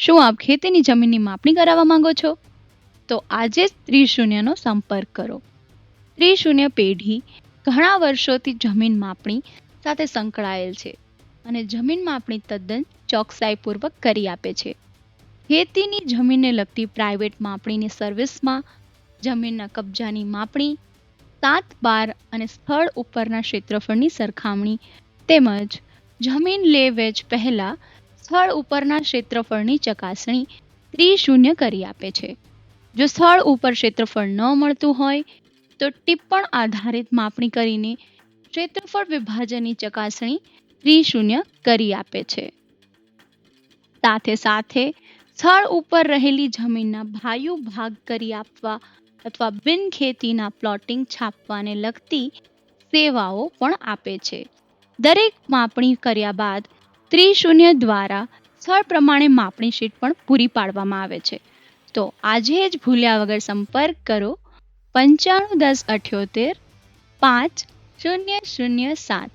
શું આપ ખેતીની જમીનની માપણી કરાવવા માંગો છો? તો આજે જ ત્રિશૂન્યનો સંપર્ક કરો. ત્રિશૂન્ય પેઢી ઘણા વર્ષોથી જમીન માપણી સાથે સંકળાયેલ છે અને જમીન માપણી તદ્દન ચોકસાઈપૂર્વક કરી આપે છે. ખેતીની જમીનને લગતી પ્રાઇવેટ માપણીની સર્વિસમાં જમીનના કબજાની માપણી, સાત બાર અને સ્થળ ઉપરના ક્ષેત્રફળની સરખામણી તેમજ જમીન લે વેચ પહેલા સ્થળ ઉપરના ક્ષેત્રફળની ચકાસણી ત્રિશૂન્ય કરી આપે છે. જો સ્થળ ઉપર ક્ષેત્રફળ ન મળતું હોય, તો ટિપ્પણ આધારિત માપણી કરીને ક્ષેત્રફળ વિભાજનની ચકાસણી ત્રિશૂન્ય કરી આપે છે. સાથે સાથે, સ્થળ ઉપર રહેલી જમીનના ભાયુ ભાગ કરી આપવા અથવા બિન ખેતીના પ્લોટિંગ છાપવાને લગતી સેવાઓ પણ આપે છે. દરેક માપણી કર્યા બાદ ત્રિશૂન્ય દ્વારા સ્થળ પ્રમાણે માપણી શીટ પણ પૂરી પાડવામાં આવે છે. તો આજે જ ભૂલ્યા વગર સંપર્ક કરો. પંચાણું દસ અઠ્યોતેર પાંચ શૂન્ય શૂન્ય સાત.